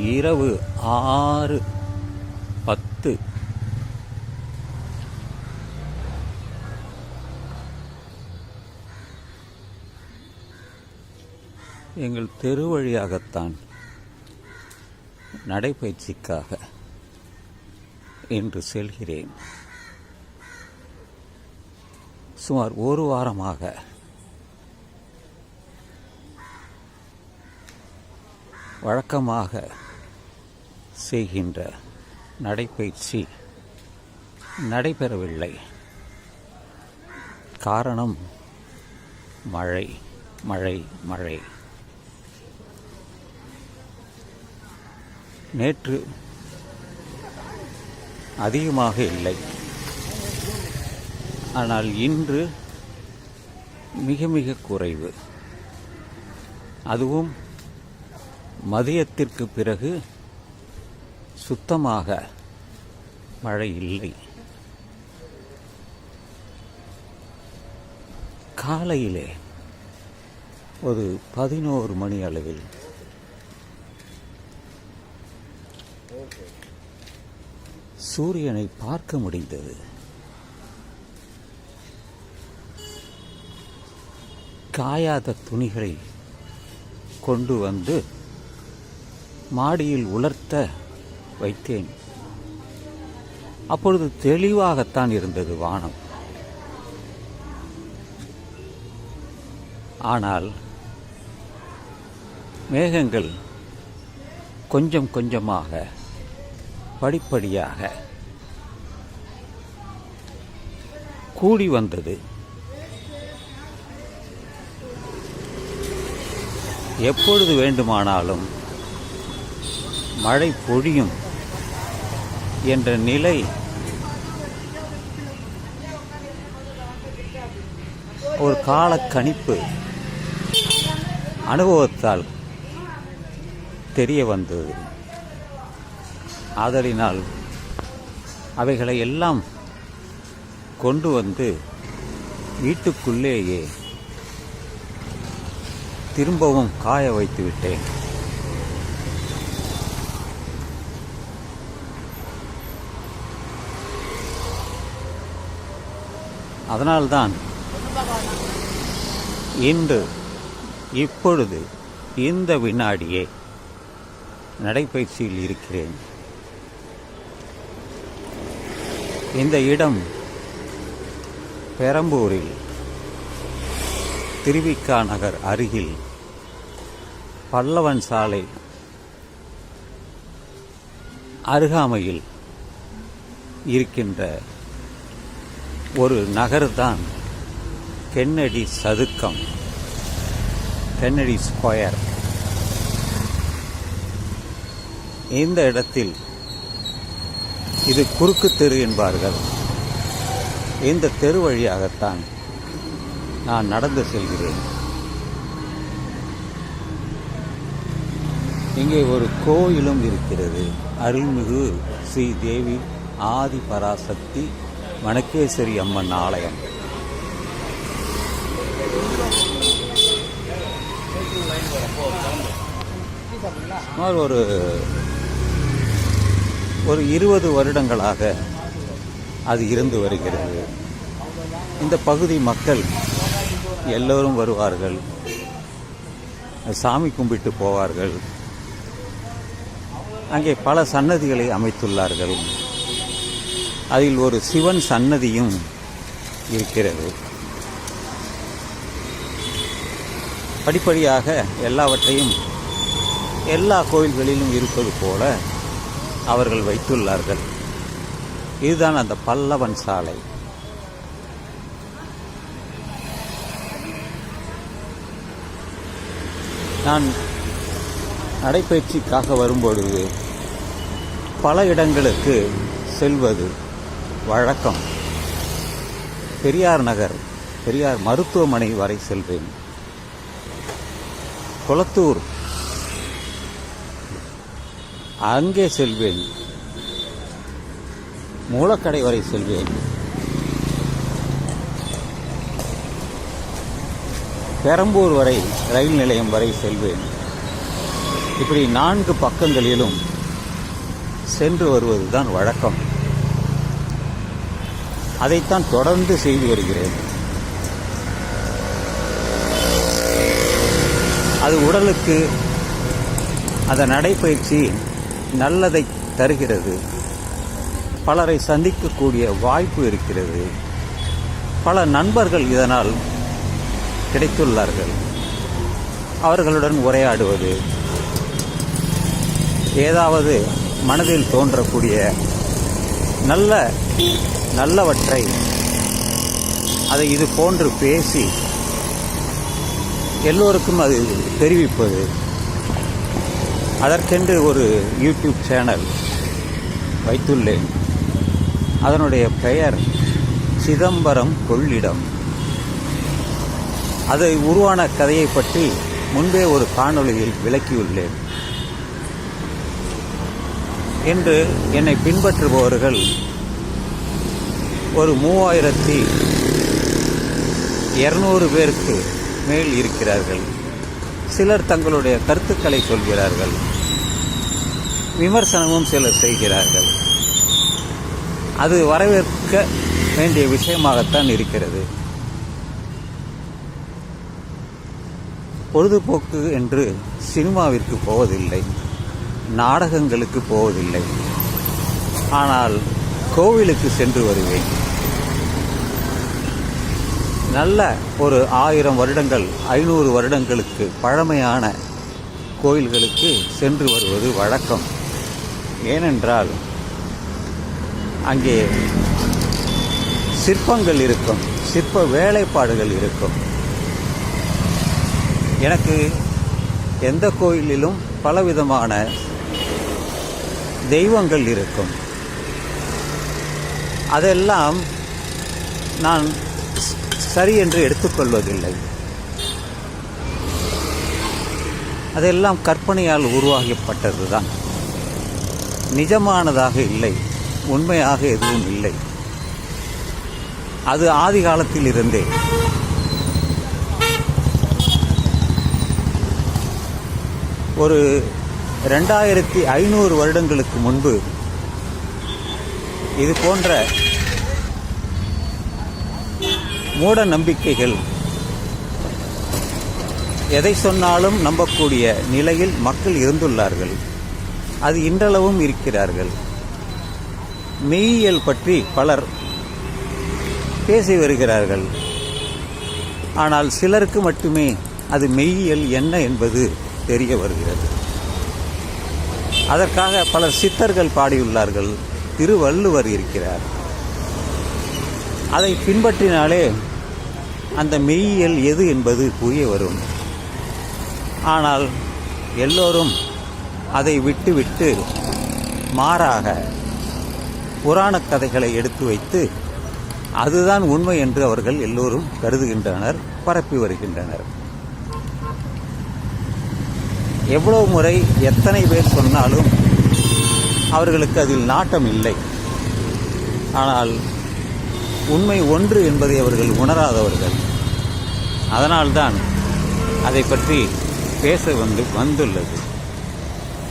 இரவு ஆறு பத்து. எங்கள் தெரு வழியாகத்தான் நடைபயிற்சிக்காக என்று செல்கிறேன். சுமார் ஒரு வாரமாக வழக்கமாக செய்கின்ற நடைப்பயிற்சி நடைபெறவில்லை. காரணம் மழை மழை மழை. நேற்று அதிகமாக இல்லை. ஆனால் இன்று மிக மிக குறைவு. அதுவும் மதியத்திற்கு பிறகு சுத்தமாக மழை இல்லை. காலையிலே ஒரு பதினோரு மணி அளவில் சூரியனை பார்க்க முடிந்தது. காயாத துணிகளை கொண்டு வந்து மாடியில் உலர்த்த வைத்தேன். அப்பொழுது தெளிவாகத்தான் இருந்தது வானம். ஆனால் மேகங்கள் கொஞ்சம் கொஞ்சமாக படிப்படியாக கூடி வந்தது. எப்பொழுது வேண்டுமானாலும் மழை பொழியும் என்ற நிலை ஒரு கால கணிப்பு அனுபவத்தால் தெரிய வந்தது. ஆதலினால் அவைகளை எல்லாம் கொண்டு வந்து வீட்டுக்குள்ளேயே திரும்பவும் காய வைத்து விட்டேன். அதனால்தான் இன்று இப்பொழுது இந்த வினாடியே நடைப்பயிற்சியில் இருக்கிறேன். இந்த இடம் பெரம்பூரில் திருவிக்கா நகர் அருகில் பல்லவன் சாலை அருகாமையில் இருக்கின்ற ஒரு நகர்தான் கென்னடி சதுக்கம். Kennedy square. இந்த இடத்தில் இது குறுக்கு தெரு என்பார்கள். இந்த தெரு வழியாகத்தான் நான் நடந்து செல்கிறேன். இங்கே ஒரு கோயிலும் இருக்கிறது. அருள்மிகு ஸ்ரீ தேவி ஆதி பராசக்தி வணக்கேஸ்வரி அம்மன் ஆலயம். சுமார் ஒரு ஒரு இருபது வருடங்களாக அது இருந்து வருகிறது. இந்த பகுதி மக்கள் எல்லோரும் வருவார்கள். சாமி கும்பிட்டு போவார்கள். அங்கே பல சன்னதிகளை அமைத்துள்ளார்கள். அதில் ஒரு சிவன் சன்னதியும் இருக்கிறது. படிப்படியாக எல்லாவற்றையும் எல்லா கோயில்களிலும் இருப்பது போல அவர்கள் வைத்துள்ளார்கள். இதுதான் அந்த பல்லவன் சாலை. நான் நடைபயிற்சிக்காக வரும்பொழுது பல இடங்களுக்கு செல்வது வழக்கம். பெரியார் நகர் பெரியார் மருத்துவமனை வரை செல்வேன். குளத்தூர். அங்கே செல்வேன். மூலக்கடை வரை செல்வேன். பெரம்பூர் வரை ரயில் நிலையம் வரை செல்வேன். இப்படி நான்கு பக்கங்களிலும் சென்று வருவதுதான் வழக்கம். அதைத்தான் தொடர்ந்து செய்து வருகிறேன். அது உடலுக்கு அந்த நடைப்பயிற்சி நல்லதை தருகிறது. பலரை சந்திக்கக்கூடிய வாய்ப்பு இருக்கிறது. பல நண்பர்கள் இதனால் கிடைத்துள்ளார்கள். அவர்களுடன் உரையாடுவது ஏதாவது மனதில் தோன்றக்கூடிய நல்ல நல்லவற்றை அதை இது போன்று பேசி எல்லோருக்கும் அது தெரிவிப்பது. அதற்கென்று ஒரு யூடியூப் சேனல் வைத்துள்ளேன். அதனுடைய பெயர் சிதம்பரம் கொள்ளிடம். அதை உருவான கதையை பற்றி முன்பே ஒரு காணொளியில் விளக்கியுள்ளேன். என்று என்னை பின்பற்றுபவர்கள் ஒரு மூவாயிரத்தி இரநூறு பேருக்கு மேல் இருக்கிறார்கள். சிலர் தங்களுடைய கருத்துக்களை சொல்கிறார்கள். விமர்சனமும் சிலர் செய்கிறார்கள். அது வரவேற்க வேண்டிய விஷயமாகத்தான் இருக்கிறது. பொழுதுபோக்கு என்று சினிமாவிற்கு போவதில்லை. நாடகங்களுக்கு போவதில்லை. ஆனால் கோவிலுக்கு சென்று வருவேன். நல்ல ஒரு ஆயிரம் வருடங்கள் ஐநூறு வருடங்களுக்கு பழமையான கோயில்களுக்கு சென்று வருவது வழக்கம். ஏனென்றால் அங்கே சிற்பங்கள் இருக்கும் சிற்ப வேலைப்பாடுகள் இருக்கும். எனக்கு எந்த கோயிலிலும் பலவிதமான தெய்வங்கள் இருக்கும். அதெல்லாம் நான் சரி என்று எடுத்துக்கொள்வதில்லை. அதெல்லாம் கற்பனையால் உருவாக்கப்பட்டதுதான் நிஜமானதாக இல்லை உண்மையாக எதுவும் இல்லை. அது ஆதி காலத்தில் இருந்தே ஒரு ரெண்டாயிரத்தி ஐநூறு வருடங்களுக்கு முன்பு இது போன்ற மூட நம்பிக்கைகள் எதை சொன்னாலும் நம்பக்கூடிய நிலையில் மக்கள் இருந்துள்ளார்கள். அது இன்றளவும் இருக்கிறார்கள். மெய்யியல் பற்றி பலர் பேசி வருகிறார்கள். ஆனால் சிலருக்கு மட்டுமே அது மெய்யியல் என்ன என்பது தெரிய வருகிறது. அதற்காக பலர் சித்தர்கள் பாடியுள்ளார்கள். திருவள்ளுவர் இருக்கிறார். அதை பின்பற்றினாலே அந்த மெய்யியல் எது என்பது புரிய வரும். ஆனால் எல்லோரும் அதை விட்டுவிட்டு மாறாக புராணக் கதைகளை எடுத்து வைத்து அதுதான் உண்மை என்று அவர்கள் எல்லோரும் கருதுகின்றனர் பரப்பி வருகின்றனர். எவ்வளவு முறை எத்தனை பேர் சொன்னாலும் அவர்களுக்கு அதில் நாட்டம் இல்லை. ஆனால் உண்மை ஒன்று என்பதை அவர்கள் உணராதவர்கள். அதனால்தான் அதை பற்றி பேச வந்து வந்துள்ளது.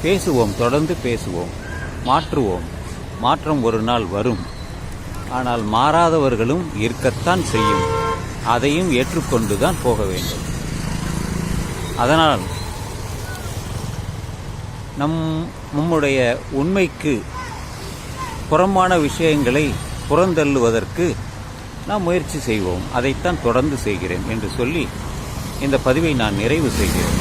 பேசுவோம் தொடர்ந்து பேசுவோம் மாற்றுவோம். மாற்றம் ஒரு நாள் வரும். ஆனால் மாறாதவர்களும் இருக்கத்தான் செய்யும். அதையும் ஏற்றுக்கொண்டுதான் போக வேண்டும். அதனால் நம் நம்முடைய உண்மைக்கு புறம்பான விஷயங்களை புறந்தள்ளுவதற்கு நாம் முயற்சி செய்வோம். அதைத்தான் தொடர்ந்து செய்கிறேன் என்று சொல்லி இந்த பதிவை நான் நிறைவு செய்கிறேன்.